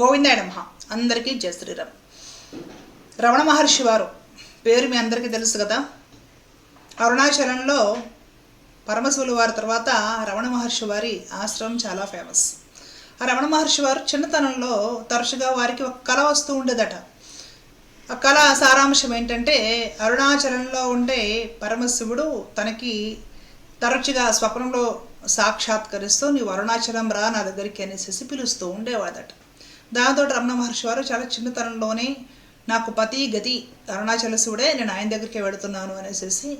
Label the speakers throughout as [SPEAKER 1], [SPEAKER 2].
[SPEAKER 1] గోవిందాయ నమః అందరికీ జయ శ్రీరామ్. రమణ మహర్షి వారు పేరు మీ అందరికీ తెలుసు కదా? అరుణాచలంలో పరమశివులు వారి తర్వాత రమణ మహర్షి వారి ఆశ్రమం చాలా ఫేమస్ ఆ రమణ మహర్షి వారు చిన్నతనంలో తరచుగా వారికి ఒక కళ వస్తూ ఉండేదట. ఆ కళ సారాంశం ఏంటంటే అరుణాచలంలో ఉండే పరమశివుడు తనకి తరచుగా స్వప్నంలో సాక్షాత్కరిస్తూ నీవు అరుణాచలం రా నా దగ్గరికి అనేసి పిలుస్తూ ఉండేవాడట. దాంతో రమణ మహర్షి వారు చాలా చిన్నతనంలోనే నాకు పతి గతి అరుణాచల నేను ఆయన దగ్గరికి వెళుతున్నాను అనేసి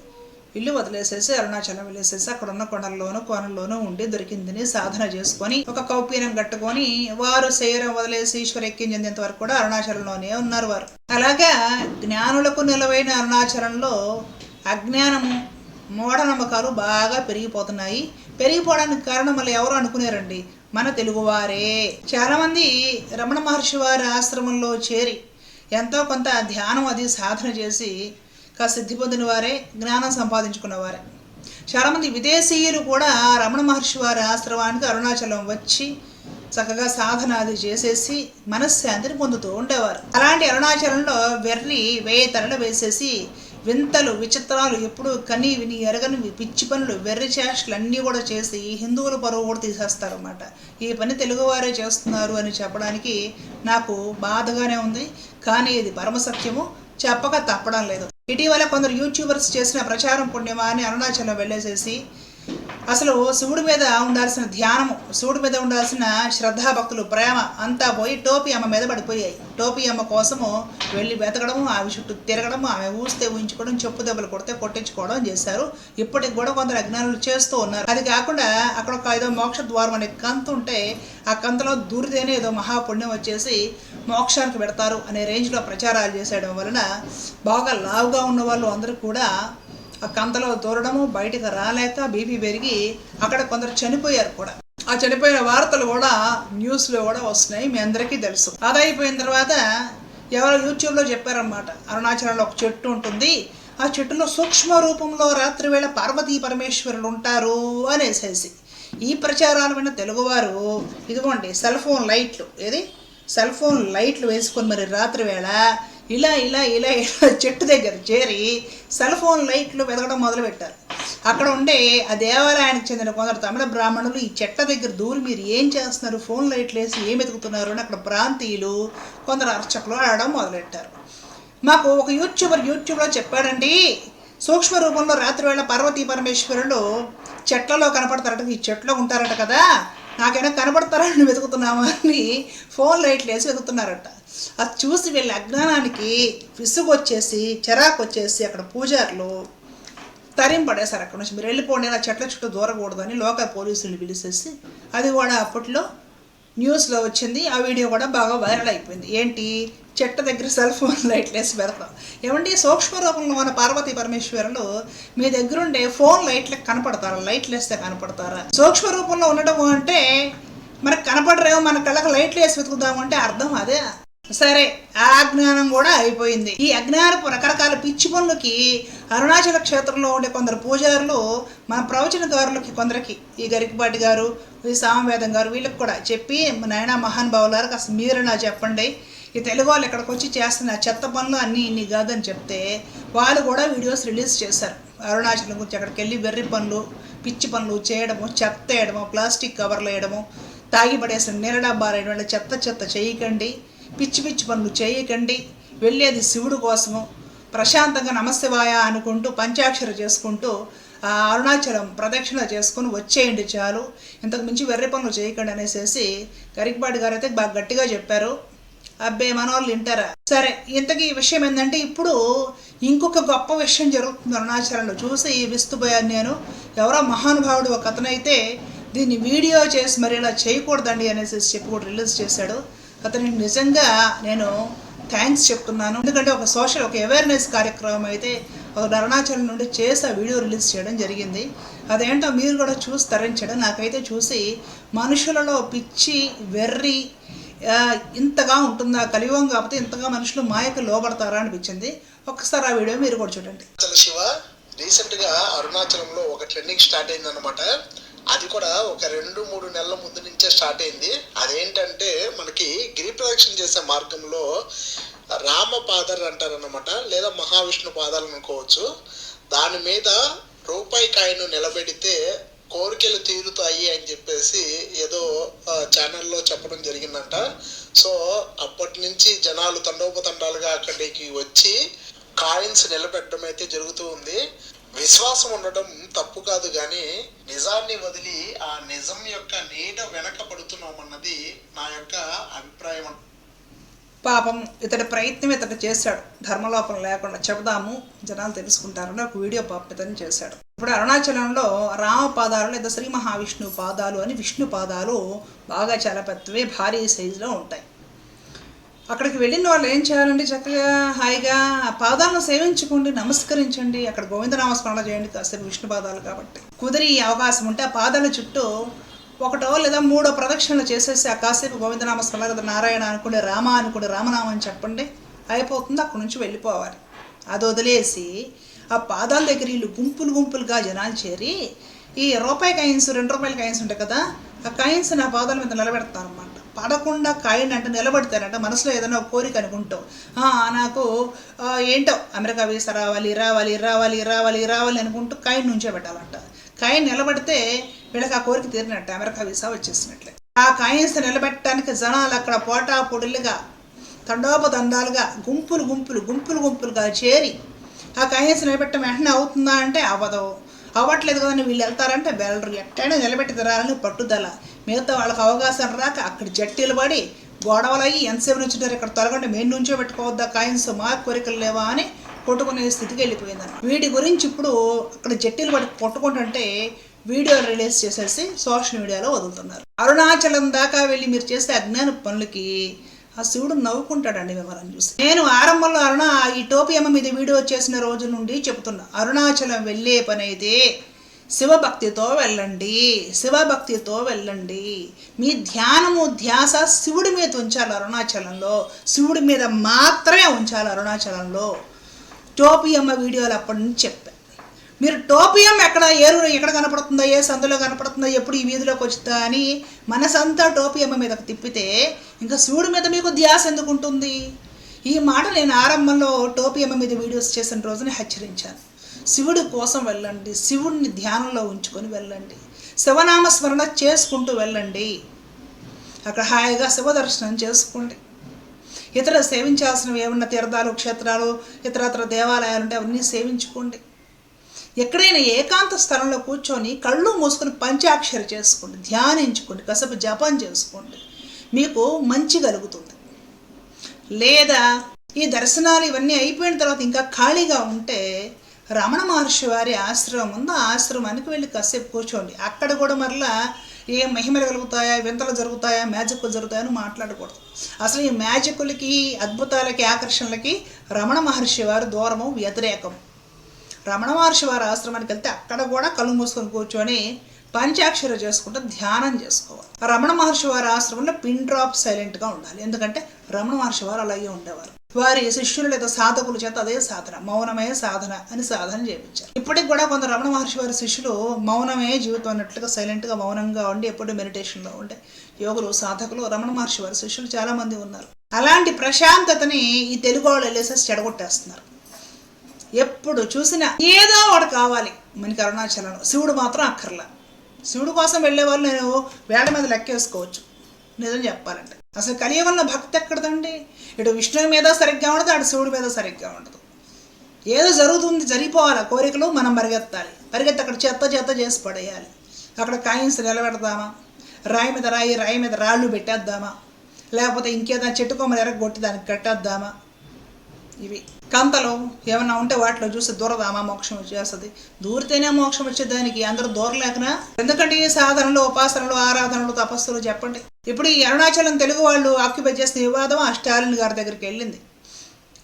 [SPEAKER 1] ఇల్లు వదిలేసేసి అరుణాచలం వెళ్ళేసేసి అక్కడ ఉన్న కొండల్లోనూ కోనల్లోనూ ఉండి దొరికిందని సాధన చేసుకొని ఒక కౌపీనం కట్టుకొని వారు శరీరం వదిలేసి ఈశ్వర ఎక్కిం చెందేంత వరకు కూడా అరుణాచలంలోనే ఉన్నారు వారు. అలాగా జ్ఞానులకు నిలవైన అరుణాచలంలో అజ్ఞానము మూఢనమ్మకాలు బాగా పెరిగిపోతున్నాయి. పెరిగిపోవడానికి కారణం మళ్ళీ ఎవరు అనుకునేరండి? మన తెలుగువారే. చాలామంది రమణ మహర్షి వారి ఆశ్రమంలో చేరి ఎంతో కొంత ధ్యానం అది సాధన చేసి సిద్ధి పొందిన వారే జ్ఞానం సంపాదించుకున్నవారే చాలామంది విదేశీయులు కూడా రమణ మహర్షి వారి ఆశ్రమానికి అరుణాచలం వచ్చి చక్కగా సాధన అది చేసేసి మనశ్శాంతిని పొందుతూ ఉండేవారు. అలాంటి అరుణాచలంలో వెర్రి వేయ తరలు వేసేసి వింతలు విచిత్రాలు ఎప్పుడు కని విని ఎరగని పిచ్చి పనులు వెర్రి చేష్టలు అన్నీ కూడా చేసి హిందువుల పరువు కూడా తీసేస్తారన్నమాట. ఈ పని తెలుగువారే చేస్తున్నారు అని చెప్పడానికి నాకు బాధగానే ఉంది. కానీ ఇది పరమసత్యము చెప్పక తప్పడం లేదు. ఇటీవల కొందరు యూట్యూబర్స్ చేసిన ప్రచారం పుణ్యమా అని అరుణాచలం వెళ్ళేసేసి అసలు శివుడి మీద ఉండాల్సిన ధ్యానము శివుడి మీద ఉండాల్సిన శ్రద్ధాభక్తులు ప్రేమ అంతా పోయి టోపీ అమ్మ మీద పడిపోయాయి. టోపీ అమ్మ కోసము వెళ్ళి వెతకడము ఆమె చుట్టూ తిరగడము ఆమె ఊస్తే ఊహించుకోవడం చెప్పు దెబ్బలు కొడితే కొట్టించుకోవడం చేశారు. ఇప్పటికి కూడా కొందరు అజ్ఞానులు చేస్తూ ఉన్నారు. అది కాకుండా అక్కడ ఒక ఏదో మోక్ష ద్వారం అనే కంతు ఉంటే ఆ కంతలో దూరితేనే ఏదో మహాపుణ్యం వచ్చేసి మోక్షానికి పెడతారు అనే రేంజ్లో ప్రచారాలు చేసేయడం వలన బాగా లావుగా ఉన్న వాళ్ళు అందరూ కూడా ఆ కంతలో దూరడము బయటకు రాలేక బీపీ పెరిగి అక్కడ కొందరు చనిపోయారు కూడా. ఆ చనిపోయిన వార్తలు కూడా న్యూస్లో కూడా వస్తున్నాయి మీ అందరికీ తెలుసు. అదైపోయిన తర్వాత ఎవరో యూట్యూబ్లో చెప్పారనమాట అరుణాచలంలో ఒక చెట్టు ఉంటుంది ఆ చెట్టులో సూక్ష్మ రూపంలో రాత్రి వేళ పార్వతీ పరమేశ్వరులు ఉంటారు అనేసేసి. ఈ ప్రచారాలు విన్న తెలుగువారు ఇదిగోండి సెల్ ఫోన్ లైట్లు ఏది? సెల్ ఫోన్ లైట్లు వేసుకొని మరి రాత్రి వేళ ఇలా ఇలా ఇలా ఇలా చెట్టు దగ్గర చేరి సెల్ ఫోన్ లైట్లు వెతకడం మొదలుపెట్టారు. అక్కడ ఉండే ఆ దేవాలయానికి చెందిన కొందరు తమిళ బ్రాహ్మణులు ఈ చెట్ల దగ్గర దూరి మీరు ఏం చేస్తున్నారు? ఫోన్ లైట్లు వేసి ఏం వెతుకుతున్నారు? అని అక్కడ ప్రాంతీయులు కొందరు అర్చకులు ఆడడం మొదలెట్టారు. మాకు ఒక యూట్యూబర్ యూట్యూబ్లో చెప్పాడండి సూక్ష్మ రూపంలో రాత్రివేళ పార్వతీ పరమేశ్వరులు చెట్లలో కనపడతారట. ఈ చెట్లో ఉంటారట కదా నాకైనా కనపడతారని వెతుకుతున్నామని అని ఫోన్ లైట్లు వేసి వెతుకుతున్నారట. అది చూసి వీళ్ళ అజ్ఞానానికి విసుగు వచ్చేసి చిరాకు వచ్చేసి అక్కడ పూజారులు తరింపడేశారు అక్కడ నుంచి. మీరు వెళ్ళిపోండి ఇలా చెట్ల చుట్టూ దూరకూడదని లోకల్ పోలీసులు పిలిచేసి అది కూడా అప్పట్లో న్యూస్లో వచ్చింది. ఆ వీడియో కూడా బాగా వైరల్ అయిపోయింది. ఏంటి? చెట్ట దగ్గర సెల్ ఫోన్ లైట్లు వేసి పెడతాం. ఏమండి? సూక్ష్మ రూపంలో మన పార్వతీ పరమేశ్వరులు మీ దగ్గరుండే ఫోన్ లైట్లకు కనపడతారా? లైట్లు వేస్తే కనపడతారా? సూక్ష్మ రూపంలో ఉండడం అంటే మనకు కనపడరేమో మన కళ్ళకు లైట్లు వేసి వెతుకుదామంటే అర్థం అదే. సరే ఆ అజ్ఞానం కూడా అయిపోయింది. ఈ అజ్ఞానపు రకరకాల పిచ్చి పనులకి అరుణాచల క్షేత్రంలో ఉండే కొందరు పూజారులు మన ప్రవచనదారులకి కొందరికి ఈ గరికపాటి గారు ఈ సామవేదం గారు వీళ్ళకి కూడా చెప్పి నాయన గారు కాస్త మీరు నా చెప్పండి. ఈ తెలుగు వాళ్ళు ఇక్కడికి వచ్చి చేస్తున్న చెత్త పనులు అన్నీ ఇన్ని కాదని చెప్తే వాళ్ళు కూడా వీడియోస్ రిలీజ్ చేశారు. అరుణాచలం గురించి అక్కడికి వెళ్ళి వెర్రి పనులు పిచ్చి పనులు చేయడము చెత్త వేయడము ప్లాస్టిక్ కవర్లు వేయడము తాగి పడేసిన నీళ్ళ డబ్బాలు వేయడం చెత్త చెత్త చేయకండి. పిచ్చి పిచ్చి పనులు చేయకండి. వెళ్ళేది శివుడు కోసము. ప్రశాంతంగా నమశివాయ అనుకుంటూ పంచాక్షర చేసుకుంటూ అరుణాచలం ప్రదక్షిణ చేసుకుని వచ్చేయండి చాలు. ఇంతకు మించి వెర్రి పనులు చేయకండి అనేసి గరికపాటి గారు అయితే బాగా గట్టిగా చెప్పారు. అబ్బే మనోళ్ళు వింటారా? సరే ఇంతకీ ఈ విషయం ఏంటంటే ఇప్పుడు ఇంకొక గొప్ప విషయం జరుగుతుంది అరుణాచలంలో. చూసి విస్తుపోయాను నేను. ఎవరో మహానుభావుడు ఒక అతనైతే దీన్ని వీడియో చేసి మరి ఇలా చేయకూడదండి అనేసి చెప్పి కూడా రిలీజ్ చేశాడు. అతనికి నిజంగా నేను థ్యాంక్స్ చెప్తున్నాను. ఎందుకంటే ఒక సోషల్ ఒక అవేర్నెస్ కార్యక్రమం అయితే ఒక అరుణాచలం నుండి చేసి ఆ వీడియో రిలీజ్ చేయడం జరిగింది. అదేంటో మీరు కూడా చూసి తరించడం నాకైతే చూసి మనుషులలో పిచ్చి వెర్రి ఇంతగా ఉంటుందా కలియుగం కాకపోతే ఇంతగా మనుషులు మాయకు లోపడతారా అనిపించింది. ఒక్కసారి ఆ వీడియో మీరు కూడా చూడండి.
[SPEAKER 2] శివ రీసెంట్గా అరుణాచలంలో ఒక ట్రెండింగ్ స్టార్ట్ అయింది అనమాట అది కూడా ఒక రెండు మూడు నెలల ముందు నుంచే స్టార్ట్ అయింది. అదేంటంటే మనకి గిరి ప్రదక్షిణ చేసే మార్గంలో రామ పాదాలు అంటారనమాట లేదా మహావిష్ణు పాదాలు అనుకోవచ్చు. దాని మీద రూపాయి కాయను నిలబెడితే కోరికలు తీరుతాయి అని చెప్పేసి ఏదో ఛానల్లో చెప్పడం జరిగిందంట. సో అప్పటి నుంచి జనాలు తండోపతండాలుగా అక్కడికి వచ్చి కాయిన్స్ నిలబెట్టడం అయితే జరుగుతూ ఉంది. విశ్వాసం ఉండడం తప్పు కాదు కానీ నిజాన్ని వదిలి ఆ నిజం యొక్క నీడ వెనక పడుతున్నామన్నది నా యొక్క అభిప్రాయం.
[SPEAKER 1] పాపం ఇతడి ప్రయత్నం ఇతడు చేశాడు. ధర్మలోపం లేకుండా చెబుదాము. జనాలు తెలుసుకుంటారని ఒక వీడియో పాపం ఇతను చేశాడు. ఇప్పుడు అరుణాచలంలో రామ పాదాలు లేదా శ్రీ మహావిష్ణు పాదాలు అని విష్ణు పాదాలు బాగా చాలా పెద్దవి భారీ సైజులో ఉంటాయి. అక్కడికి వెళ్ళిన వాళ్ళు ఏం చేయాలండి? చక్కగా హాయిగా ఆ పాదాలను సేవించుకోండి నమస్కరించండి. అక్కడ గోవిందనామస్మరణ చేయండి కాసేపు విష్ణు పాదాలు కాబట్టి. కుదిరి అవకాశం ఉంటే ఆ పాదాల చుట్టూ ఒకటో లేదా మూడో ప్రదక్షిణలు చేసేసి ఆ కాసేపు గోవిందనామస్మరణ కదా నారాయణ అనుకోండి రామ అనుకోండి రామనామం చెప్పండి. అయిపోతుంది అక్కడి నుంచి వెళ్ళిపోవాలి. అది వదిలేసి ఆ పాదాల దగ్గర వీళ్ళు గుంపులు గుంపులుగా జనాలు చేరి ఈ రూపాయి కాయిన్స్ రెండు రూపాయల కాయిన్స్ ఉంటాయి కదా ఆ కాయిన్స్ నా పాదాల మీద నిలబెడతారన్నమాట. పడకుండా కాయిన్ అంటే నిలబడతారంట. మనసులో ఏదైనా ఒక కోరిక అనుకుంటావు "ఆ, నాకు ఏంటో అమెరికా వీసా రావాలి రావాలి రావాలి రావాలి రావాలి అనుకుంటూ కాయిన్ నుంచే పెట్టాలంట. కాయిన్ నిలబడితే వీళ్ళకి ఆ కోరిక తీరినట్టు అమెరికా వీసా వచ్చేసినట్లే. ఆ కాయిన్స్ నిలబెట్టడానికి జనాలు అక్కడ పోటా పొడులుగా తండోపతండాలుగా గుంపులు గుంపులు గుంపులు గుంపులుగా చేరి ఆ కాయిన్స్ నిలబెట్టడం వెంటనే అవుతుందా అంటే అవ్వదు. అవ్వట్లేదు కదండి వీళ్ళు వెళ్తారంటే వెళ్ళరు ఎట్టైనా నిలబెట్టి తిరాలని పట్టుదల. మిగతా వాళ్ళకి అవకాశం రాక అక్కడ జట్టీలు పడి గొడవలు అయ్యి ఎంతసేపు నుంచుంటారు ఇక్కడ తొలగండి మేము నుంచో పెట్టుకోవద్దా కాయిన్స్ మా కోరికలు లేవా అని కొట్టుకునే స్థితికి వెళ్ళిపోయిందన్న వీటి గురించి ఇప్పుడు అక్కడ జట్టీలు పడి కొట్టుకుంటుంటే వీడియో రిలీజ్ చేసేసి సోషల్ మీడియాలో వదులుతున్నారు. అరుణాచలం దాకా వెళ్ళి మీరు చేసే అజ్ఞాన పనులకి ఆ శివుడు నవ్వుకుంటాడండి మిమ్మల్ని చూసి నేను ఆరంభంలో అరుణ ఈ టోపీ అమ్మ మీద వీడియో చేసిన రోజు నుండి చెబుతున్నా అరుణాచలం వెళ్ళే పని అయితే శివభక్తితో వెళ్ళండి శివభక్తితో వెళ్ళండి. మీ ధ్యానము ధ్యాస శివుడి మీద ఉంచాలి అరుణాచలంలో. శివుడి మీద మాత్రమే ఉంచాలి అరుణాచలంలో. టోపియమ్మ అమ్మ వీడియోలు అప్పటి నుంచి చెప్పాను. మీరు టోపియం ఎక్కడ ఏరు ఎక్కడ కనపడుతుందో ఏ సందులో కనపడుతుందో ఎప్పుడు ఈ వీధిలోకి వచ్చిందా అని మనసంతా టోపియమ్మ మీదకి తిప్పితే ఇంకా శివుడి మీద మీకు ధ్యాస ఎందుకు ఉంటుంది? ఈ మాట నేను ఆరంభంలో టోపియమ్మ మీద వీడియోస్ చేసిన రోజుని హెచ్చరించాను. శివుడి కోసం వెళ్ళండి శివుడిని ధ్యానంలో ఉంచుకొని వెళ్ళండి శివనామ స్మరణ చేసుకుంటూ వెళ్ళండి. అక్కడ హాయిగా శివ దర్శనం చేసుకోండి. ఇతర సేవించాల్సినవి ఏమన్నా తీర్థాలు క్షేత్రాలు ఇతరత్ర దేవాలయాలు ఉంటే అవన్నీ సేవించుకోండి. ఎక్కడైనా ఏకాంత స్థలంలో కూర్చొని కళ్ళు మూసుకొని పంచాక్షరి చేసుకోండి ధ్యానించుకోండి కసపు జపం చేసుకోండి. మీకు మంచి కలుగుతుంది. లేదా ఈ దర్శనాలు ఇవన్నీ అయిపోయిన తర్వాత ఇంకా ఖాళీగా ఉంటే రమణ మహర్షి వారి ఆశ్రమం ఉందో ఆశ్రమానికి వెళ్ళి కాసేపు కూర్చోండి. అక్కడ కూడా మరలా ఏ మహిమలు కలుగుతాయా వింతలు జరుగుతాయా మ్యాజిక్లు జరుగుతాయని మాట్లాడకూడదు. అసలు ఈ మ్యాజికులకి అద్భుతాలకి ఆకర్షణలకి రమణ మహర్షి వారు దూరము వ్యతిరేకం రమణ మహర్షి వారి ఆశ్రమానికి వెళ్తే అక్కడ కూడా కళ్ళు మూసుకొని కూర్చొని పంచాక్షర చేసుకుంటూ ధ్యానం చేసుకోవాలి. రమణ మహర్షి వారి ఆశ్రమంలో పిన్ డ్రాప్ సైలెంట్గా ఉండాలి. ఎందుకంటే రమణ మహర్షి వారు అలాగే ఉండేవారు. వారి శిష్యులు లేదా సాధకుల చేత అదే సాధన మౌనమే సాధన అని సాధన చేయించారు. ఇప్పటికి కూడా కొంత రమణ మహర్షి వారి శిష్యులు మౌనమే జీవితం అన్నట్లుగా సైలెంట్గా మౌనంగా ఉండి ఎప్పుడు మెడిటేషన్లో ఉండే యోగులు సాధకులు రమణ మహర్షి వారి శిష్యులు చాలామంది ఉన్నారు. అలాంటి ప్రశాంతతని ఈ తెలుగు వాళ్ళు వెళ్ళేసేసి చెడగొట్టేస్తున్నారు. ఎప్పుడు చూసినా ఏదో ఒకటి కావాలి. మనకి అరుణాచలంలో శివుడు మాత్రం అక్కర్లా. శివుడు కోసం వెళ్ళే వాళ్ళు నేను వేళ మీద లెక్కేసుకోవచ్చు. నిజం చెప్పాలంటే. అసలు కలియుగంలో భక్తి ఎక్కడదండి? ఇటు విష్ణువు మీద సరిగ్గా ఉండదు అటు శివుడి మీద సరిగ్గా ఉండదు. ఏదో జరుగుతుంది జరిగిపోవాలి. కోరికలు మనం పరిగెత్తాలి. పరిగెత్తి అక్కడ చెత్త చెత్త చేసి పడేయాలి. అక్కడ కాయిన్స్ నిలబెడదామా? రాయి మీద రాయి రాయి మీద రాళ్ళు పెట్టేద్దామా? లేకపోతే ఇంకేదైనా చెట్టుకొమ్మలు ఎరగొట్టి దానికి కట్టేద్దామా? ఇవి. కంతలు ఏమన్నా ఉంటే వాటిలో చూసి దూరదామా మోక్షం వచ్చేస్తుంది. దూరితేనే మోక్షం వచ్చేదానికి అందరూ దూరలేకనా ఎందుకంటే ఈ సాధనలు ఉపాసనలు ఆరాధనలు తపస్సులు చెప్పండి. ఇప్పుడు ఈ అరుణాచలం తెలుగు వాళ్ళు ఆక్యుపై చేసిన వివాదం ఆ స్టాలిన్ గారి దగ్గరికి వెళ్ళింది.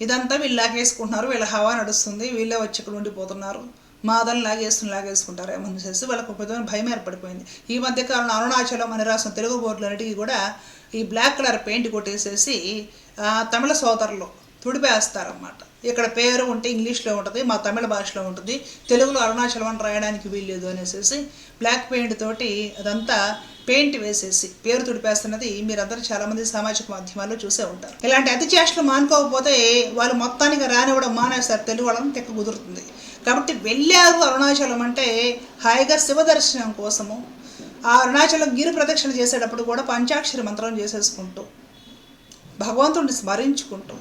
[SPEAKER 1] ఇదంతా వీళ్ళు లాగేసుకుంటున్నారు వీళ్ళ హవా నడుస్తుంది వీళ్ళే వచ్చి ఇక్కడ ఉండిపోతున్నారు. మాదలు లాగేసుకుని లాగేసుకుంటారు ఏమని చేసి వాళ్ళకు ఒక భయం ఏర్పడిపోయింది. ఈ మధ్య కాలంలో అరుణాచలం అని రాసిన తెలుగు బోర్డులన్నిటికీ కూడా ఈ బ్లాక్ కలర్ పెయింట్ కొట్టేసేసి తమిళ సోదరులు తుడిపేస్తారన్నమాట. ఇక్కడ పేరు ఉంటే ఇంగ్లీష్లో ఉంటుంది మా తమిళ భాషలో ఉంటుంది. తెలుగులో అరుణాచలం అని రాయడానికి వీల్లేదు అనేసి బ్లాక్ పెయింట్ తోటి అదంతా పెయింట్ వేసేసి పేరు తుడిపేస్తున్నది మీరందరూ చాలామంది సామాజిక మాధ్యమాల్లో చూసే ఉంటారు. ఇలాంటి అతి చేష్టలు మానుకోకపోతే వాళ్ళు మొత్తానికి రానివ్వడం మానేస్తారు తెలుగు వాళ్ళని తెక్క కుదురుతుంది. కాబట్టి వెళ్ళారు అరుణాచలం అంటే హాయిగా శివ దర్శనం కోసము ఆ అరుణాచలం గిరి ప్రదక్షిణ చేసేటప్పుడు కూడా పంచాక్షరి మంత్రం చేసేసుకుంటూ భగవంతుడిని స్మరించుకుంటూ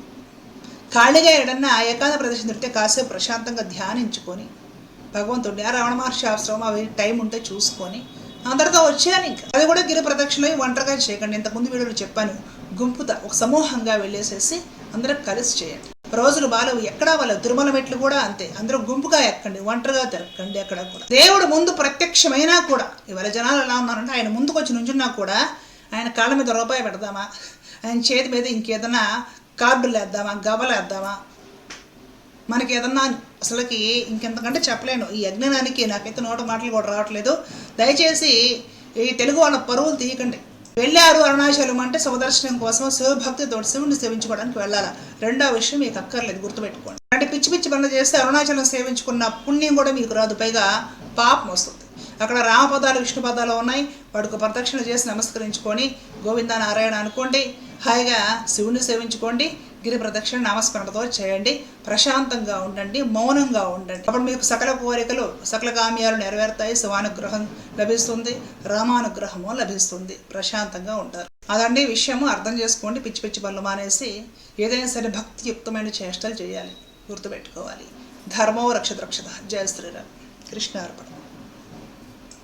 [SPEAKER 1] ఖాళీగా ఎడన్నా ఏకాంత ప్రదేశం దొరికితే కాసేపు ప్రశాంతంగా ధ్యానించుకొని భగవంతుడిని ఆ రమణ మహర్షి ఆశ్రమం అవి టైం ఉంటే చూసుకొని అందరితో వచ్చాను ఇంకా. అది కూడా గిరి ప్రదక్షిణ ఒంటరిగా చేయకండి. ఇంతకుముందు వీడియోలో చెప్పాను గుంపుత ఒక సమూహంగా వెళ్ళేసేసి అందరూ కలిసి చేయండి. రోజులు బాలవు ఎక్కడా వాళ్ళ తిరుమల మెట్లు కూడా అంతే. అందరూ గుంపుగా ఎక్కండి ఒంటరిగా తిరగండి ఎక్కడ కూడా. దేవుడు ముందు ప్రత్యక్షమైనా కూడా ఇవాళ జనాలు ఎలా ఉన్నారంటే ఆయన ముందుకు వచ్చి నుంచున్నా కూడా ఆయన కాళ్ళ మీద రూపాయి పెడదామా? ఆయన చేతి మీద ఇంకేదైనా కార్డులు వేద్దామా గవ్వలు వేద్దామా? మనకి ఏదన్నా అసలుకి ఇంకెంతకంటే చెప్పలేను. ఈ అజ్ఞానానికి నాకైతే నోట మాటలు కూడా రావట్లేదు. దయచేసి ఈ తెలుగు వాళ్ళ పరువులు తీయకండి. వెళ్ళారు అరుణాచలం అంటే శివదర్శనం కోసం శివభక్తితో శివుని సేవించుకోవడానికి వెళ్ళాలా? రెండో విషయం మీకు అక్కర్లేదు గుర్తుపెట్టుకోండి. అంటే పిచ్చి పిచ్చి పనులు చేస్తే అరుణాచలం సేవించుకున్న పుణ్యం కూడా మీకు రాదు. పైగా పాపం వస్తుంది. అక్కడ రామపదాలు విష్ణు పదాలు ఉన్నాయి. వాడికి ప్రదక్షిణ చేసి నమస్కరించుకొని గోవింద నారాయణ అనుకోండి. హాయిగా శివుని సేవించుకోండి గిరి ప్రదక్షిణ నామస్మరణతో చేయండి. ప్రశాంతంగా ఉండండి మౌనంగా ఉండండి. అప్పుడు మీకు సకల కోరికలు సకల కామ్యాలు నెరవేరుతాయి శివానుగ్రహం లభిస్తుంది రామానుగ్రహము లభిస్తుంది. ప్రశాంతంగా ఉంటారు. అదండి విషయము అర్థం చేసుకోండి పిచ్చి పిచ్చి పనులు మానేసి ఏదైనా సరే భక్తియుక్తమైన చేష్టలు చేయాలి గుర్తుపెట్టుకోవాలి. ధర్మో రక్షత రక్షత. జయ శ్రీరామ్. కృష్ణార్పణ.